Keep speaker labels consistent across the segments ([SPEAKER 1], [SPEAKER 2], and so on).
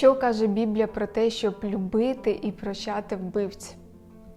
[SPEAKER 1] Що каже Біблія про те, щоб любити і прощати вбивць?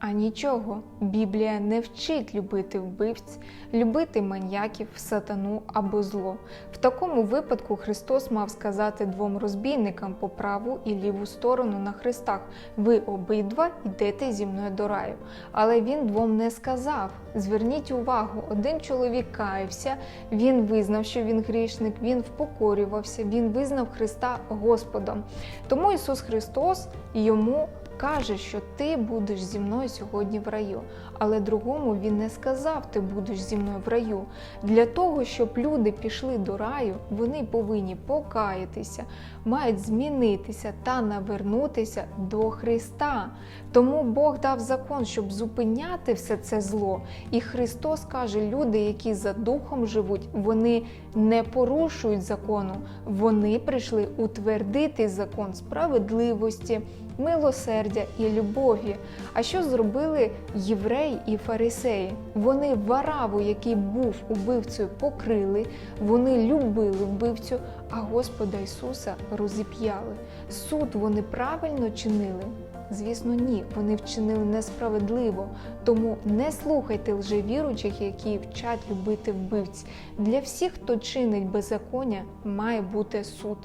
[SPEAKER 1] А нічого, Біблія не вчить любити вбивць, любити маньяків, сатану або зло. В такому випадку Христос мав сказати двом розбійникам по праву і ліву сторону на хрестах: ви обидва йдете зі мною до раю. Але він двом не сказав. Зверніть увагу, один чоловік каявся, він визнав, що він грішник, він впокорювався, він визнав Христа Господом. Тому Ісус Христос йому каже, що ти будеш зі мною сьогодні в раю. Але другому він не сказав, ти будеш зі мною в раю. Для того, щоб люди пішли до раю, вони повинні покаятися, мають змінитися та навернутися до Христа. Тому Бог дав закон, щоб зупиняти все це зло. І Христос каже: люди, які за духом живуть, вони не порушують закону, вони прийшли утвердити закон справедливості, милосердя і любові. А що зробили євреї і фарисеї? Вони вараву, який був убивцею, покрили, вони любили вбивцю, а Господа Ісуса розіп'яли. Суд вони правильно чинили. Звісно, ні, вони вчинили несправедливо. Тому не слухайте лжевіручих, які вчать любити вбивць. Для всіх, хто чинить беззаконня, має бути суд.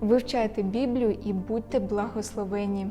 [SPEAKER 1] Вивчайте Біблію і будьте благословені.